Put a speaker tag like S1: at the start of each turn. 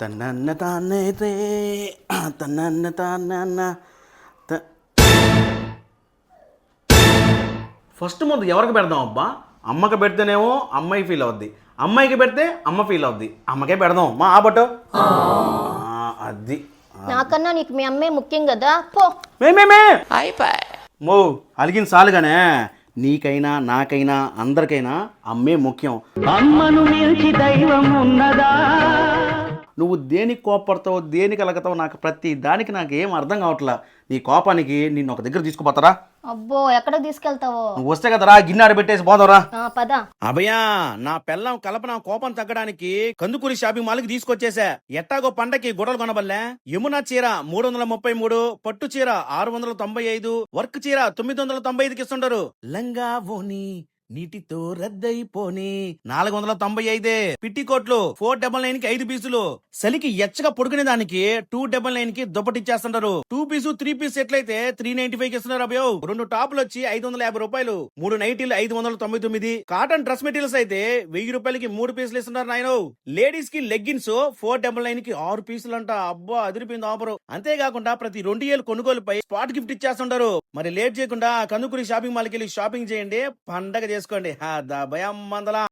S1: తన్నన్న తాన్నైతే తన్నన్న తాన్న first ముందు ఎవరికి పెడదాం అబ్బా? అమ్మకి పెడితేనేమో అమ్మాయి ఫీల్ అవుద్ది. అమ్మాయికి పెడితే అమ్మ ఫీల్ అవుద్ది. అమ్మకే పెడదాం. మా ఆబట్టు అది.
S2: నాకన్నా నీకు మీ అమ్మే ముఖ్యం కదా. పో.
S1: మేమేమే మో అలిగిన సాలుగానే. నీకైనా నాకైనా అందరికైనా అమ్మే ముఖ్యం.
S3: అమ్మను మించి దైవం ఉన్నదా?
S1: నువ్వు దేనికి కోపడతావు దేనికి అలగతావు నాకు ప్రతి దానికి నాకు ఏం అర్థం కావట్లా. నీ కోపానికి నిన్ను ఒక దగ్గర తీసుకుపోతారా?
S2: అబ్బో ఎక్కడ తీసుకెళ్తావో?
S1: నువ్వు వస్తే కదరా గిన్నె ఆడబెట్టేసి పోదావరా
S2: ఆ, పద.
S1: అభయా నా పెళ్ళం కల్పన కోపం తగ్గడానికి కందుకూరి షాపింగ్ మాల్కి తీసుకొచ్చేసా. ఎట్టాగో పండకి గుడలు కొనబల్లే యమున చీర మూడు వందల ముప్పై మూడు పట్టు చీర ఆరు వందల తొంభై ఐదు వర్క్ చీర తొమ్మిది వందల తొంభై ఐదుకి ఇస్తుంటారు. లంగా ఓని నీటితో రద్దయిపోని. నాలుగు వందల తొంభై ఐదే. పిట్టి కోట్లు. ఫోర్ డబల్ నైన్కి ఐదు పీసులు. సలికి ఎచ్చగా పొడుకునే దానికి టూ డబల్ నైన్కి దుప్పటిచ్చేస్తుంటారు. టూ పీసు త్రీ పీస్ ఎట్లయితే త్రీ నైన్టీ ఫైవ్కి ఇస్తున్నారు అభయో రెండు టాపులు వచ్చి ఐదు వందల యాభై రూపాయలు. మూడు నైటీలు ఐదు వందల తొంభై తొమ్మిది. కాటన్ డ్రెస్ మెటీరియల్స్ అయితే వెయ్యి రూపాయలకి మూడు పీసులు ఇస్తున్నారు నాయన. లేడీస్కి లెగ్గిన్స్ ఫోర్ డబల్ నైన్కి ఆరు పీసులు అంట అబ్బా అదిరిపోయింది ఆఫర్. అంతేకాకుండా ప్రతి రెండు ఏళ్ళు కొనుగోలుపై స్పాట్ గిఫ్ట్ ఇచ్చేస్తుంటారు. మరి లేట్ చేయకుండా కందుకూరి షాపింగ్ మాల్కి వెళ్ళి షాపింగ్ చేయండి. పండగ చేసుకోండి. హా ద భయం మందలా.